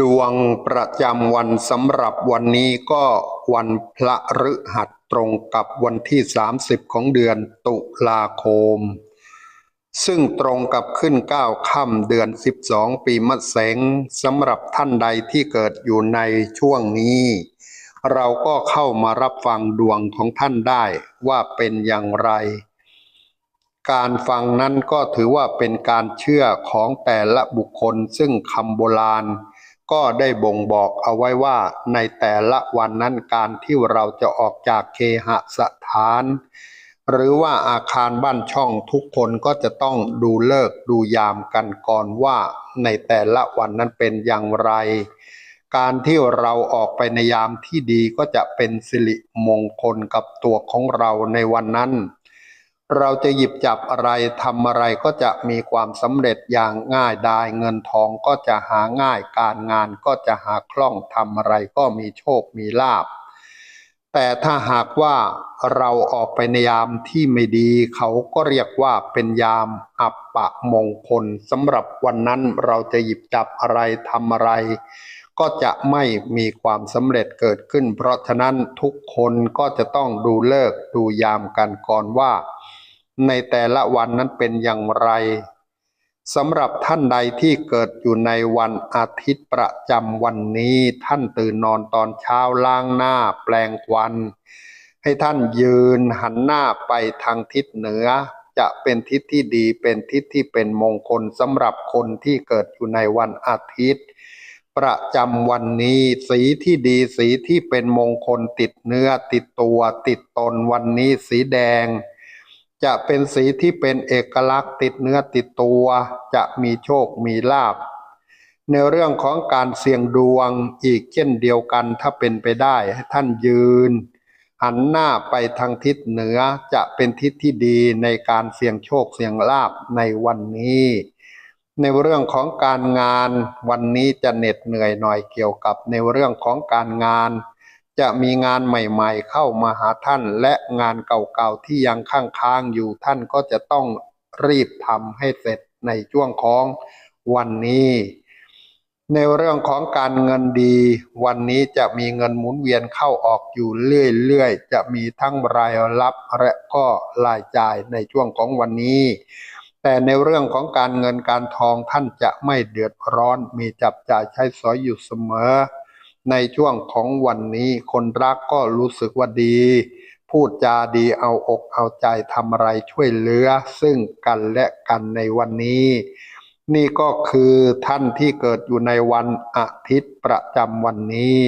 ดวงประจำวันสำหรับวันนี้ก็วันพระฤหัสตรงกับวันที่ 30 ของเดือนตุลาคม ซึ่งตรงกับขึ้น 9 ค่ำเดือน 12 ปีมะเสงสำหรับท่านใดที่เกิดอยู่ในช่วงนี้ เราก็เข้ามารับฟังดวงของท่านได้ว่าเป็นอย่างไร การฟังนั้นก็ถือว่าเป็นการเชื่อของแต่ละบุคคลซึ่งคำโบราณ ก็ได้บ่งบอกเอาไว้ว่าในแต่ละวันนั้นการที่เราจะออกจากเคหสถาน หรือว่าอาคารบ้านช่องทุกคนก็จะต้องดูเลิกดูยามกันก่อนว่าในแต่ละวันนั้นเป็นอย่างไร การที่เราออกไปในยามที่ดีก็จะเป็นสิริมงคลกับตัวของเราในวันนั้น เราจะหยิบจับอะไรทำอะไรก็จะมีความสำเร็จอย่างง่ายดายเงินทองก็จะหาง่ายการงานก็จะหาคล่องทำอะไรก็มีโชคมีลาภแต่ถ้าหากว่าเราออกไปในยามที่ไม่ดี เขาก็เรียกว่าเป็นยามอัปปะมงคลสำหรับวันนั้นเราจะหยิบจับอะไรทำอะไร ก็จะไม่มีความสำเร็จเกิดขึ้น เพราะฉะนั้นทุกคนก็จะต้องดูเลิกดูยามกันก่อนว่า ในแต่ละวันนั้นเป็นอย่างไรสำหรับท่านใดที่เกิดอยู่ในวันอาทิตย์ประจำวันนี้ ท่านตื่นนอนตอนเช้าล้างหน้าแปลงควัน ให้ท่านยืนหันหน้าไปทางทิศเหนือ จะเป็นทิศที่ดีเป็นทิศที่เป็นมงคลสำหรับคนที่เกิดอยู่ในวันอาทิตย์ ประจำวันนี้สีที่ดีสีที่เป็นมงคลติดเนื้อติดตัวติดตนวันนี้สีแดง จะเป็นสีที่เป็นเอกลักษณ์ติดเนื้อติดตัวจะมีโชคมีลาภในเรื่องของการเสี่ยงดวงอีกเช่นเดียวกันถ้าเป็นไปได้ให้ท่านยืน หันหน้าไปทางทิศเหนือจะเป็นทิศที่ดีในการเสี่ยงโชคเสี่ยงลาภในวันนี้ ในเรื่องของการงานวันนี้จะเหน็ดเหนื่อยหน่อยเกี่ยวกับในเรื่องของการงาน จะมีงานใหม่ๆเข้ามาหาท่าน และงานเก่าๆที่ยังค้างๆอยู่ท่านก็จะต้องรีบทำให้เสร็จในช่วงของวันนี้ ในเรื่องของการเงินดี วันนี้จะมีเงินหมุนเวียนเข้าออกอยู่เรื่อยๆ จะมีทั้งรายรับและก็รายจ่ายในช่วงของวันนี้แต่ในเรื่องของการเงินการทองท่านจะไม่เดือดร้อนมีจับจ่ายใช้สอยอยู่เสมอ ในช่วงของวันนี้คนรักก็รู้สึกว่าดี พูดจาดีเอาอกเอาใจทำอะไรช่วยเหลือ ซึ่งกันและกันในวันนี้ นี่ก็คือท่านที่เกิดอยู่ในวันอาทิตย์ประจำวันนี้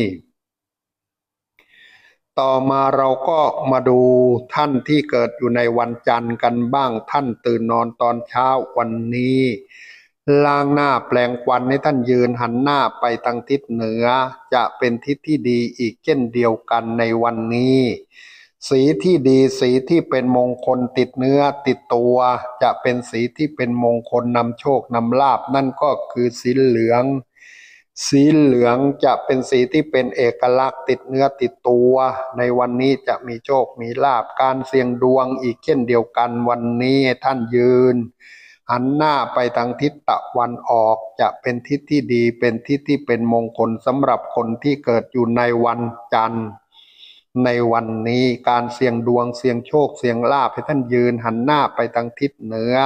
ต่อมาเราก็มาดูท่านที่เกิดอยู่ในวันจันทร์กันบ้างท่านตื่นนอนตอนเช้าวันนี้ ล้างหน้าแปลงควันให้ท่านยืนหันหน้าไปทางทิศเหนือ จะเป็นทิศที่ดีอีกเช่นเดียวกันในวันนี้ สีที่ดีสีที่เป็นมงคลติดเนื้อติดตัว จะเป็นสีที่เป็นมงคลนำโชคนำลาบนั่นก็คือสีเหลือง สีเหลืองจะเป็นสีที่เป็นเอกลักษณ์ติดเนื้อติดตัว ในวันนี้จะมีโชคมีลาบการเสี่ยงดวงอีกเช่นเดียวกันวันนี้ท่านยืน หันหน้าไปทางทิศตะวันออกจะเป็นทิศที่ดีเป็นทิศที่เป็นมงคลสำหรับคนที่เกิดอยู่ในวันจันทร์ ในวันนี้การเสี่ยงดวงเสี่ยงโชคเสี่ยงลาภให้ท่านยืนหันหน้าไปทางทิศเหนือ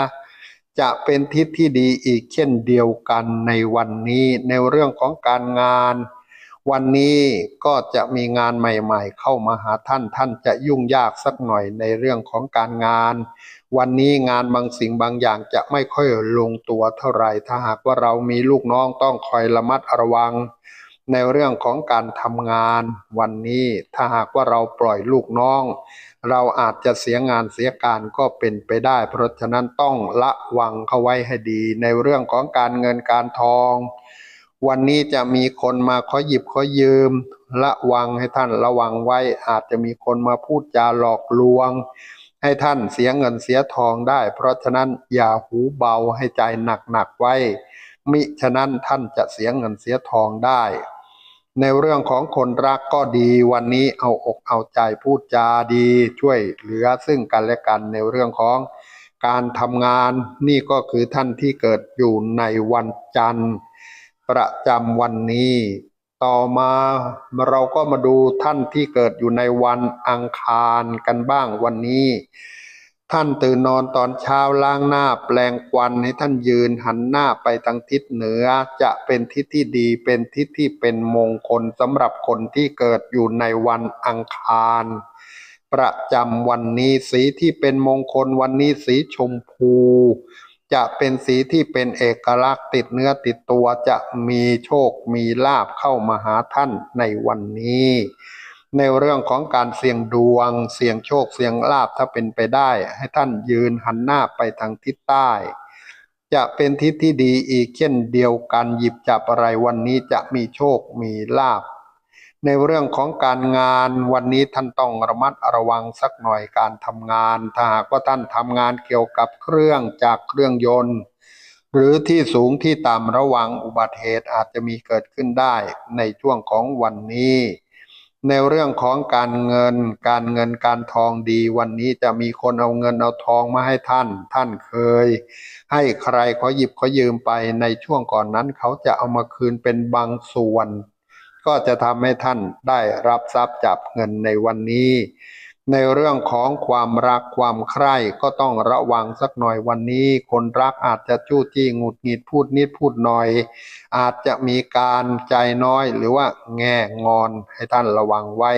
จะเป็นทิศที่ดีอีกเช่นเดียวกันในวันนี้ในเรื่องของการงานวันนี้ก็จะมีงานใหม่ ๆ เข้ามาหาท่านท่านจะยุ่งยากสักหน่อยในเรื่องของการงาน วันนี้งานบางสิ่งบางอย่างจะไม่ค่อยลงตัวเท่าไหร่ถ้าหากว่าเรามีลูกน้องต้องคอยระมัดระวัง ในเรื่องของการทำงาน วันนี้ถ้าหากว่าเราปล่อยลูกน้อง เราอาจจะเสียงานเสียการก็เป็นไปได้ เพราะฉะนั้นต้องระวังเข้าไว้ให้ดี ในเรื่องของการเงินการทอง วันนี้จะมีคนมาขอหยิบขอยืม ระวังให้ท่านระวังไว้ อาจจะมีคนมาพูดจาหลอกลวง ให้ท่านเสียเงินเสียทองได้ เพราะฉะนั้นอย่าหูเบาให้ใจหนักๆไว้ มิฉะนั้นท่านจะเสียเงินเสียทองได้ ในเรื่องของคนรักก็ดีวันนี้เอาอกเอาใจพูดจาดีช่วยเหลือซึ่งกันและกันในเรื่องของการทำงานนี่ก็คือท่านที่เกิดอยู่ในวันจันทร์ ประจำวันนี้ ต่อมาเราก็มาดูท่านที่เกิดอยู่ในวันอังคารกันบ้างวันนี้ ท่านตื่นนอนตอนเช้าล้างหน้าแปลงควันให้ท่านยืนหันหน้าไปทางทิศเหนือ จะเป็นทิศที่ดีเป็นทิศที่เป็นมงคลสำหรับคนที่เกิดอยู่ในวันอังคาร ประจำวันนี้สีที่เป็นมงคลวันนี้สีชมพู จะเป็นสีที่เป็นเอกลักษณ์ติดเนื้อติดตัวจะมีโชคมีลาบเข้ามาหาท่านในวันนี้ ในเรื่องของการเสี่ยงดวง เสี่ยงโชคเสี่ยงลาบถ้าเป็นไปได้ ให้ท่านยืนหันหน้าไปทางทิศใต้ จะเป็นทิศที่ดีอีกเช่นเดียวกันหยิบจับอะไรวันนี้จะมีโชคมีลาบ ในเรื่องของการงานวันนี้ท่านต้องระมัดระวังสักหน่อยการทำงาน ถ้าหากว่าท่านทำงานเกี่ยวกับเครื่องจากเครื่องยนต์ หรือที่สูงที่ต่ำระวังอุบัติเหตุอาจจะมีเกิดขึ้นได้ในช่วงของวันนี้ ในเรื่องของการเงิน การเงินการทองดี วันนี้จะมีคนเอาเงินเอาทองมาให้ท่าน ท่านเคย ให้ใครขอหยิบขอยืมไปในช่วงก่อนนั้นเขาจะเอามาคืนเป็นบางส่วน ก็จะทำให้ท่านได้รับทรัพย์จับเงินในวันนี้ ในเรื่องของความรักความใคร่ก็ต้องระวังสักหน่อยวันนี้ คนรักอาจจะจู้จี้หงุดหงิดพูดนิดพูดหน่อย อาจจะมีการใจน้อยหรือว่าแง่งอนให้ท่านระวังไว้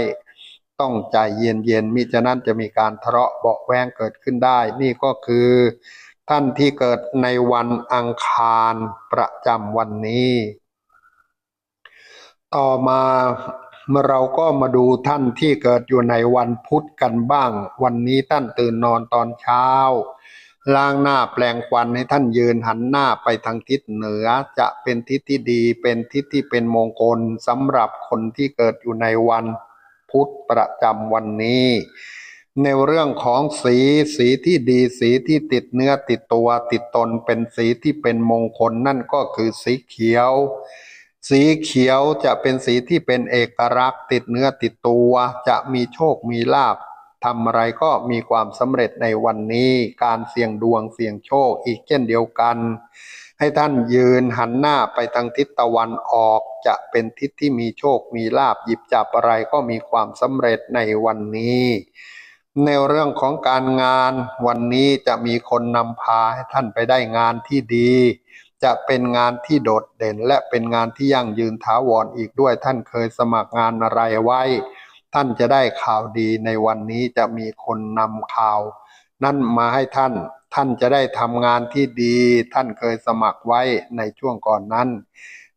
ต้องใจเย็นๆมิฉะนั้นจะมีการทะเลาะเบาแวงเกิดขึ้นได้ นี่ก็คือ ท่านที่เกิดในวันอังคารประจำวันนี้ ต่อมาเราก็มาดูท่านที่เกิดอยู่ในวันพุธกันบ้าง วันนี้ท่านตื่นนอนตอนเช้า ล้างหน้าแปลงควันให้ท่านยืนหันหน้าไปทางทิศเหนือจะเป็นทิศที่ดีเป็นทิศที่เป็นมงคลสำหรับคนที่เกิดอยู่ในวันพุธประจำวันนี้ ในเรื่องของสีสีที่ดีสีที่ติดเนื้อติดตัวติดตนเป็นสีที่เป็นมงคลนั่นก็คือสีเขียว สีเขียวจะเป็นสีที่เป็นเอกลักษณ์ติดเนื้อติดตัว จะมีโชคมีลาภทำอะไรก็มีความสำเร็จในวันนี้ การเสี่ยงดวงเสี่ยงโชคอีกเช่นเดียวกัน ให้ท่านยืนหันหน้าไปทางทิศตะวันออก จะเป็นทิศที่มีโชคมีลาภหยิบจับอะไรก็มีความสำเร็จในวันนี้ ในเรื่องของการงานวันนี้จะมีคนนำพาให้ท่านไปได้งานที่ดี จะเป็นงานที่โดดเด่น และเป็นงานที่ยั่งยืนถาวรอีกด้วย ท่านเคยสมัครงานอะไรไว้ ท่านจะได้ข่าวดีในวันนี้จะมีคนนำข่าว นั่นมาให้ท่าน ท่านจะได้ทำงานที่ดี ท่านเคยสมัครไว้ในช่วงก่อนนั้น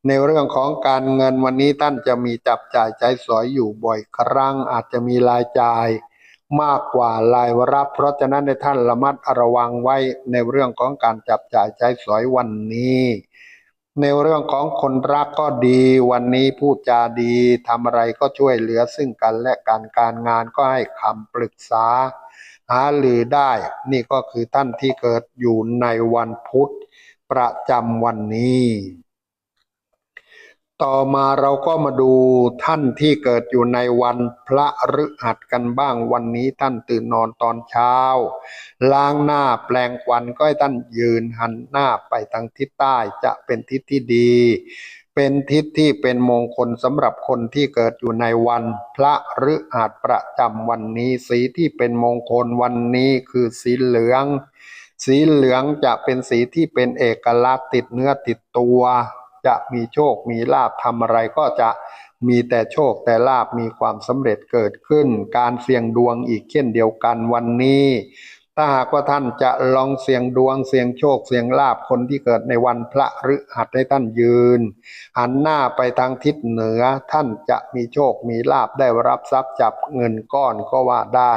ในเรื่องของการเงินวันนี้ท่านจะมีจับจ่ายใช้สอยอยู่บ่อยครั้งอาจจะมีรายจ่าย มากกว่ารายรับ เพราะฉะนั้นในท่านระมัดระวังไว้ในเรื่องของการจับจ่ายใช้สอยวันนี้ ในเรื่องของคนรักก็ดีวันนี้พูดจาดีทำอะไรก็ช่วยเหลือซึ่งกันและกันการงานก็ให้คำปรึกษา หาลือได้ นี่ก็คือท่านที่เกิดอยู่ในวันพุธประจำวันนี้ ต่อมาเราก็มาดูท่านที่เกิดอยู่ในวันพระฤหัสกันบ้างวันนี้ท่านตื่นนอนตอนเช้า ล้างหน้าแปลงควันก็ให้ท่านยืนหันหน้าไปทางทิศใต้จะเป็นทิศที่ดี เป็นทิศที่เป็นมงคลสำหรับคนที่เกิดอยู่ในวันพระฤหัสประจำวันนี้สีที่เป็นมงคลวันนี้คือสีเหลือง สีเหลืองจะเป็นสีที่เป็นเอกลักษณ์ติดเนื้อติดตัว จะมีโชค มีลาภทำอะไรก็จะมีแต่โชคแต่ลาภมีความสำเร็จเกิดขึ้น การเสี่ยงดวงอีกเช่นเดียวกันวันนี้ถ้าหากว่าท่านจะลองเสี่ยงดวงเสี่ยงโชคเสี่ยงลาภคนที่เกิดในวันพระฤหัสให้ท่านยืน หันหน้าไปทางทิศเหนือท่านจะมีโชคมีลาภได้รับทรัพย์จับเงินก้อนก็ว่าได้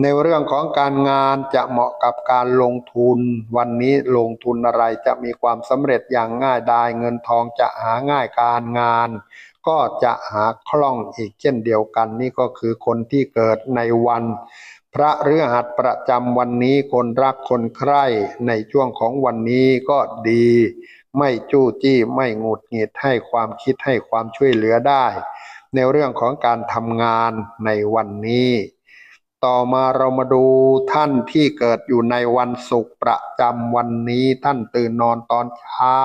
ในเรื่องของการงานจะเหมาะกับการลงทุน วันนี้ลงทุนอะไรจะมีความสำเร็จอย่างง่ายดายเงินทองจะหาง่ายการงาน ก็จะหาคล่องอีกเช่นเดียวกัน นี่ก็คือคนที่เกิดในวัน พระฤหัสประจำวันนี้คนรักคนใคร่ในช่วงของวันนี้ก็ดี ไม่จู้จี้ไม่หงุดหงิดให้ความคิดให้ความช่วยเหลือได้ ในเรื่องของการทำงานในวันนี้ ต่อมาเรามาดูท่านที่เกิดอยู่ในวันศุกร์ประจำวันนี้ท่านตื่นนอนตอนเช้า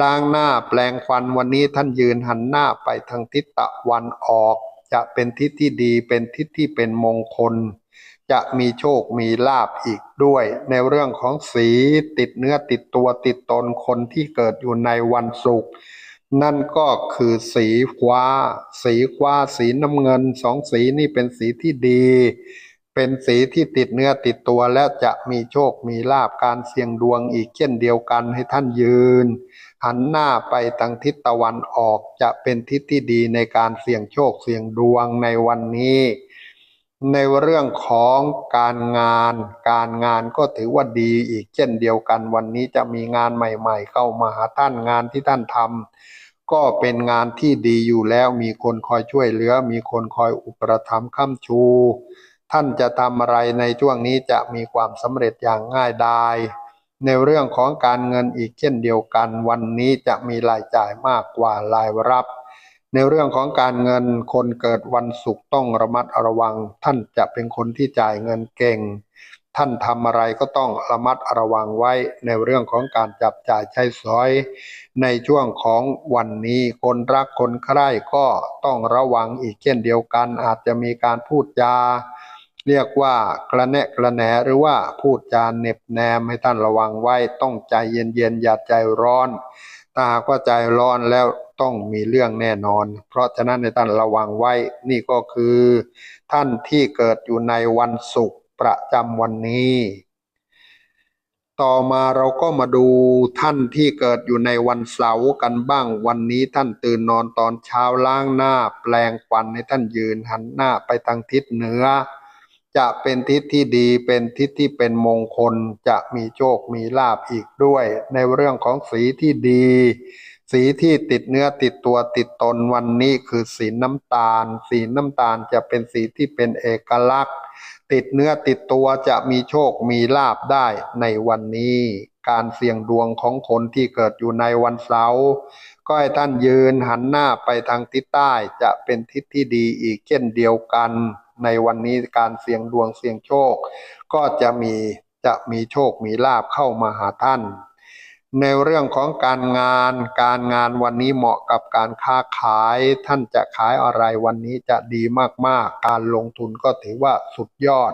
ล้างหน้าแปลงฟันวันนี้ท่านยืนหันหน้าไปทางทิศตะวันออก จะเป็นทิศที่ดีเป็นทิศที่เป็นมงคล จะมีโชคมีลาบอีกด้วย ในเรื่องของสีติดเนื้อติดตัวติดตนคนที่เกิดอยู่ในวันศุกร์ นั่นก็คือสีฟ้า สีฟ้าสีน้ำเงินสองสีนี่เป็นสีที่ดี เป็นสีที่ติดเนื้อติดตัวและจะมีโชคมีลาบการเสี่ยงดวงอีกเช่นเดียวกันให้ท่านยืน หันหน้าไปทางทิศตะวันออกจะเป็นทิศที่ดีในการเสี่ยงโชคเสี่ยงดวงในวันนี้ ในเรื่องของการงาน การงานก็ถือว่าดีอีกเช่นเดียวกันวันนี้จะมีงานใหม่ ๆ เข้ามาหาท่านงานที่ท่านทำก็เป็นงานที่ดีอยู่แล้วมีคนคอยช่วยเหลือ มีคนคอยอุปถัมภ์ค้ำชู ท่านจะทำอะไรในช่วงนี้จะมีความสำเร็จอย่างง่ายดายในเรื่องของการเงินอีกเช่นเดียวกันวันนี้จะมีรายจ่ายมากกว่ารายรับ ในเรื่องของการเงินคนเกิดวันศุกร์ต้องระมัดระวัง ท่านจะเป็นคนที่จ่ายเงินเก่ง ท่านทำอะไรก็ต้องระมัดระวังไว้ในเรื่องของการจับจ่ายใช้สอย ในช่วงของวันนี้คนรักคนใคร่ก็ต้องระวังอีกเช่นเดียวกัน อาจจะมีการพูดจา เรียกว่ากระแนะกระแหนหรือว่าพูดจาเน็บแนมให้ท่านระวังไว้ต้องใจเย็นๆอย่าใจร้อนถ้าหากว่าใจร้อนแล้ว ต้องมีเรื่องแน่นอน เพราะฉะนั้นในท่านระวังไว้นี่ก็คือ ท่านที่เกิดอยู่ในวันศุกร์ประจำวันนี้ ต่อมาเราก็มาดูท่านที่เกิดอยู่ในวันเสาร์กันบ้างวันนี้ท่านตื่นนอนตอนเช้าล้างหน้า แปลงฟันให้ท่านยืนหันหน้าไปทางทิศเหนือจะเป็นทิศที่ดีเป็นทิศที่เป็นมงคลจะมีโชคมีลาบอีกด้วย ในเรื่องของสีที่ดี สีที่ติดเนื้อติดตัวติดตนวันนี้คือสีน้ำตาล สีน้ำตาลจะเป็นสีที่เป็นเอกลักษณ์ ติดเนื้อติดตัวจะมีโชคมีลาบได้ในวันนี้ การเสี่ยงดวงของคนที่เกิดอยู่ในวันเสาร์ก็ให้ท่านยืนหันหน้าไปทางทิศใต้จะเป็นทิศที่ดีอีกเช่นเดียวกัน ในวันนี้การเสี่ยงดวงเสี่ยงโชค ก็จะมีจะมีโชคมีลาบเข้ามาหาท่าน ในเรื่องของการงานการงานวันนี้เหมาะกับการค้าขาย ท่านจะขายอะไรวันนี้จะดีมากๆ การลงทุนก็ถือว่าสุดยอด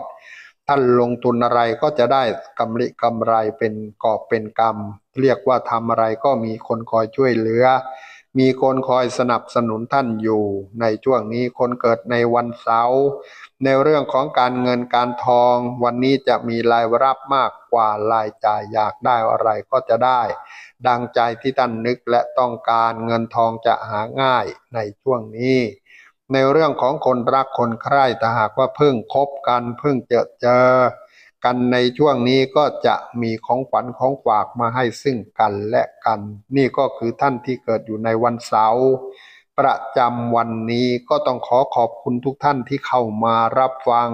ท่านลงทุนอะไรก็จะได้กำไรกำไรเป็นกอบเป็นกำเรียกว่าทำอะไรก็มีคนคอยช่วยเหลือ มีคนคอยสนับสนุนท่านอยู่ ในช่วงนี้คนเกิดในวันเสาร์ในเรื่องของการเงินการทอง วันนี้จะมีรายรับมากกว่ารายจ่ายอยากได้อะไรก็จะได้ ดังใจที่ท่านนึกและต้องการเงินทองจะหาง่ายในช่วงนี้ ในเรื่องของคนรักคนใคร่ถ้าหากว่าเพิ่งคบกันเพิ่งเจอเจอ กันในช่วงนี้ก็จะมีของขวัญของฝากมาให้ซึ่งกันและกัน นี่ก็คือท่านที่เกิดอยู่ในวันเสาร์ประจำวันนี้ก็ต้องขอขอบคุณทุกท่านที่เข้ามารับฟัง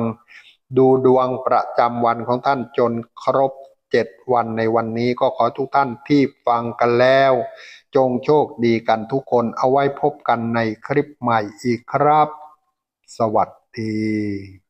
ดูดวงประจำวันของท่านจนครบเจ็ดวันในวันนี้ก็ขอทุกท่านที่ฟังกันแล้ว จงโชคดีกันทุกคนเอาไว้พบกันในคลิปใหม่อีกครับ สวัสดี